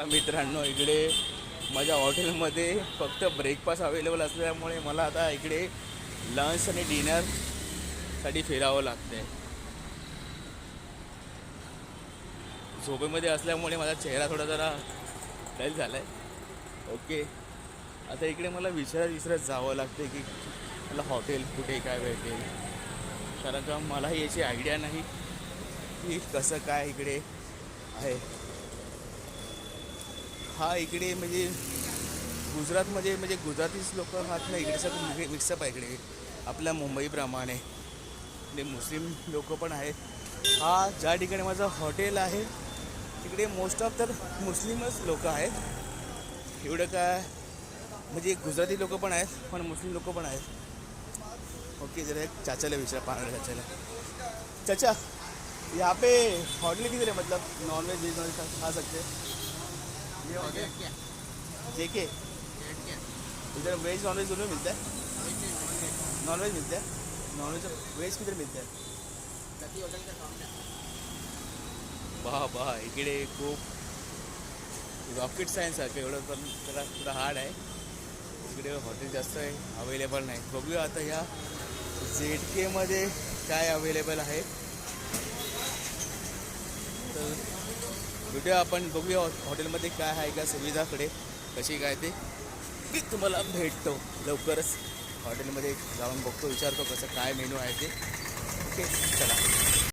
मित्रांनो इकडे माझ्या हॉटेलमध्ये फक्त ब्रेकफास्ट अवेलेबल असल्यामुळे मला आता इकडे लंच आणि डिनरसाठी फिरावं लागते झोपेमध्ये असल्यामुळे माझा चेहरा थोडा जरा डल झाला आहे ओके आता इकडे मला विचारत विसरत जावं लागते की मला हॉटेल कुठे काय भेटेल? कारण का मलाही याची आयडिया नाही की कसं काय इकडे आहे. हा इकडे म्हणजे गुजरातमध्ये म्हणजे गुजरातीच लोक हात नाही इकडे सगळं मिक्सअप आहे इकडे. आपल्या मुंबईप्रमाणे म्हणजे मुस्लिम लोक पण आहेत. हा ज्या ठिकाणी माझं हॉटेल आहे तिकडे मोस्ट ऑफ तर मुस्लिमच लोक आहेत. एवढं काय म्हणजे गुजराती लोक पण आहेत पण मुस्लिम लोक पण आहेत. ओके जरा एक चाचाला विचारा पाहणाऱ्या चाचाला. चाचा यहाँ पे हॉटेल किधर है मतलब नॉन वेज वेज नॉन खा सकते हैं? जे के जेके इधर वेज नॉन वेज दोनों मिलता है? नॉन वेज मिलता है? नॉन वेज वेज किधर मिलता है? वाह वाह इकडे खूप रॉकेट सायन्स आहे. एवढं पण जरा थोडं हार्ड आहे. इकडे हॉटेल जास्त आहे. अवेलेबल नाही. बघूया आता ह्या झेड केमध्ये काय अवेलेबल आहे. तर भेटूया आपण बघूया हॉटेलमध्ये काय आहे का सुविधाकडे कशी काय ते. मी तुम्हाला भेटतो लवकरच. हॉटेलमध्ये जाऊन बघतो विचारतो कसं काय मेनू आहे ते. ओके चला.